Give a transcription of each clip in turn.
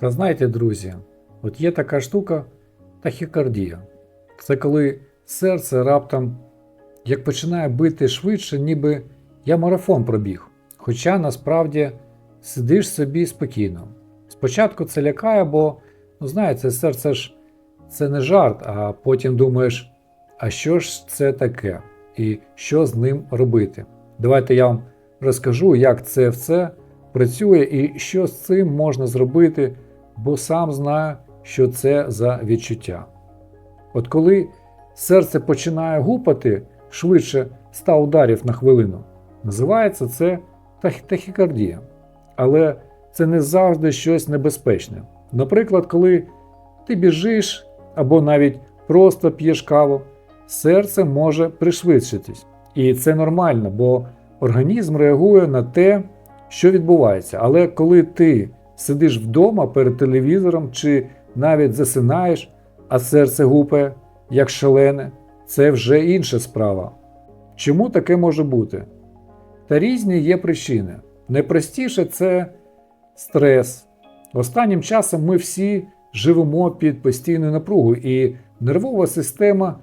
Та знаєте, друзі, от є така штука тахікардія. Це коли серце раптом як починає бити швидше, ніби я марафон пробіг. Хоча насправді сидиш собі спокійно. Спочатку це лякає, бо, ну знаєте, серце ж це не жарт, а потім думаєш, а що ж це таке і що з ним робити. Давайте я вам розкажу, як це все працює і що з цим можна зробити, бо сам знаю, що це за відчуття. От коли серце починає гупати швидше 100 ударів на хвилину, називається це тахікардія. Але це не завжди щось небезпечне. Наприклад, коли ти біжиш або навіть просто п'єш каву, серце може пришвидшитись. І це нормально, бо організм реагує на те, що відбувається. Але коли ти сидиш вдома перед телевізором чи навіть засинаєш, а серце гупає, як шалене, це вже інша справа. Чому таке може бути? Та різні є причини. Найпростіше це стрес. Останнім часом ми всі живемо під постійною напругою, і нервова система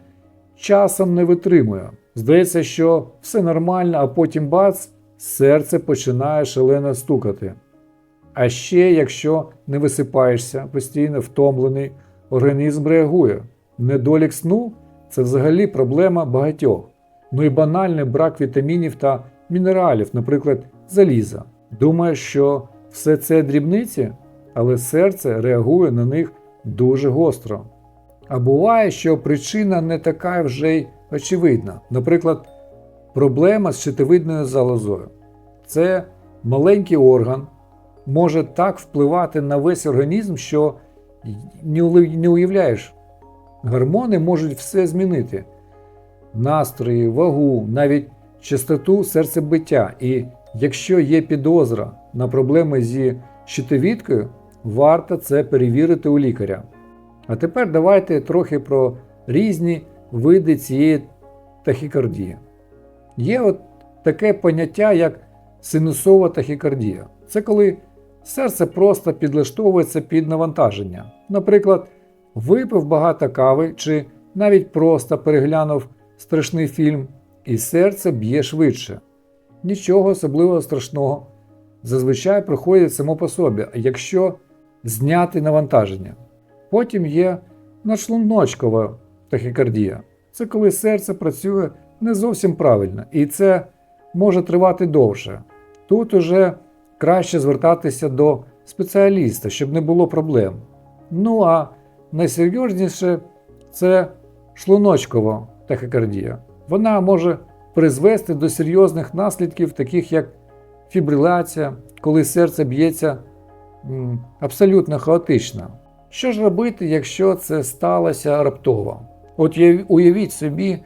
часом не витримує. Здається, що все нормально, а потім бац, серце починає шалено стукати. А ще, якщо не висипаєшся, постійно втомлений, організм реагує. Недолік сну це взагалі проблема багатьох. Ну і банальний брак вітамінів та мінералів, наприклад, заліза. Думаєш, що все це дрібниці, але серце реагує на них дуже гостро. А буває, що причина не така вже й очевидна. Наприклад, проблема з щитовидною залозою. Це маленький орган, може так впливати на весь організм, що не уявляєш. Гормони можуть все змінити: настрої, вагу, навіть частоту серцебиття. І якщо є підозра на проблеми зі щитовідкою, варто це перевірити у лікаря. А тепер давайте трохи про різні види цієї тахікардії. Є от таке поняття, як синусова тахікардія. Це коли серце просто підлаштовується під навантаження. Наприклад, випив багато кави чи навіть просто переглянув страшний фільм, і серце б'є швидше. Нічого особливого страшного. Зазвичай проходить само по собі, якщо зняти навантаження. Потім є надшлуночкова тахікардія. Це коли серце працює не зовсім правильно, і це може тривати довше. Тут уже краще звертатися до спеціаліста, щоб не було проблем. Ну а найсерйозніше це шлуночкова тахікардія. Вона може призвести до серйозних наслідків, таких як фібриляція, коли серце б'ється абсолютно хаотично. Що ж робити, якщо це сталося раптово? От уявіть собі,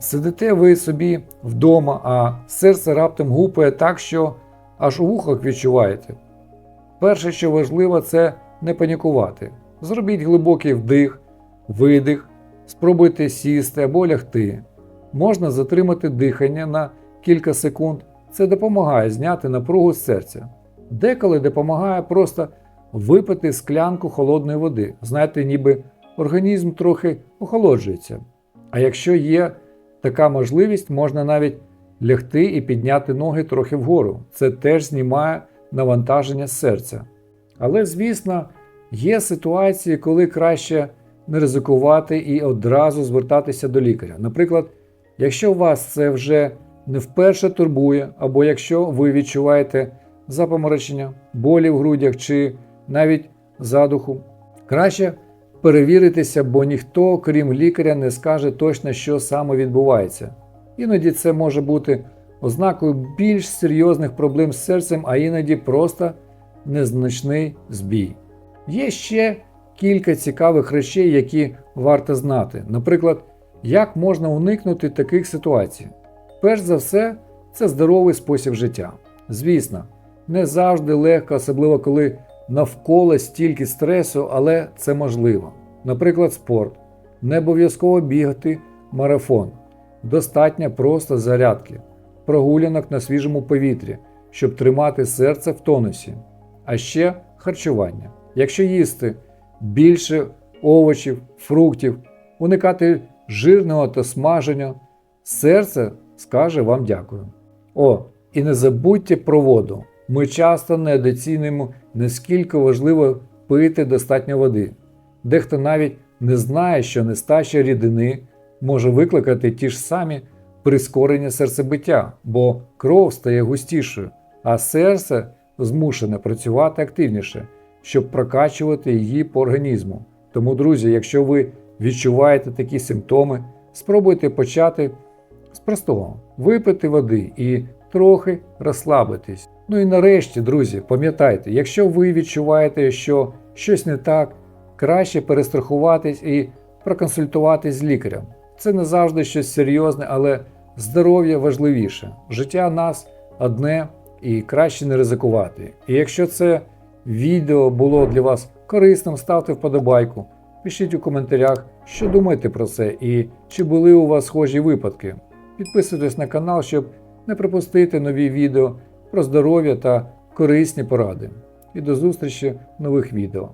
сидите ви собі вдома, а серце раптом гупає так, що аж у вухах відчуваєте. Перше, що важливо, це не панікувати. Зробіть глибокий вдих, видих, спробуйте сісти або лягти. Можна затримати дихання на кілька секунд. Це допомагає зняти напругу з серця. Деколи допомагає просто випити склянку холодної води. Знаєте, ніби організм трохи охолоджується. А якщо є така можливість, можна навіть лягти і підняти ноги трохи вгору. Це теж знімає навантаження серця. Але, звісно, є ситуації, коли краще не ризикувати і одразу звертатися до лікаря. Наприклад, якщо вас це вже не вперше турбує, або якщо ви відчуваєте запоморочення, болі в грудях чи навіть задуху, краще перевіритися, бо ніхто, крім лікаря, не скаже точно, що саме відбувається. Іноді це може бути ознакою більш серйозних проблем з серцем, а іноді просто незначний збій. Є ще кілька цікавих речей, які варто знати. Наприклад, як можна уникнути таких ситуацій. Перш за все, це здоровий спосіб життя. Звісно, не завжди легко, особливо коли навколо стільки стресу, але це можливо. Наприклад, спорт. Не обов'язково бігати марафон. Достатньо просто зарядки, прогулянок на свіжому повітрі, щоб тримати серце в тонусі. А ще харчування. Якщо їсти більше овочів, фруктів, уникати жирного та смаження, серце скаже вам дякую. О, і не забудьте про воду. Ми часто недооцінюємо, наскільки важливо пити достатньо води. Дехто навіть не знає, що нестача рідини може викликати ті ж самі прискорення серцебиття, бо кров стає густішою, а серце змушене працювати активніше, щоб прокачувати її по організму. Тому, друзі, якщо ви відчуваєте такі симптоми, спробуйте почати з простого випити води і трохи розслабитись. Ну і нарешті, друзі, пам'ятайте, якщо ви відчуваєте, що щось не так, краще перестрахуватись і проконсультуватись з лікарем. Це не завжди щось серйозне, але здоров'я важливіше. Життя нас одне і краще не ризикувати. І якщо це відео було для вас корисним, ставте вподобайку, пишіть у коментарях, що думаєте про це і чи були у вас схожі випадки. Підписуйтесь на канал, щоб не пропустити нові відео про здоров'я та корисні поради. І до зустрічі в нових відео.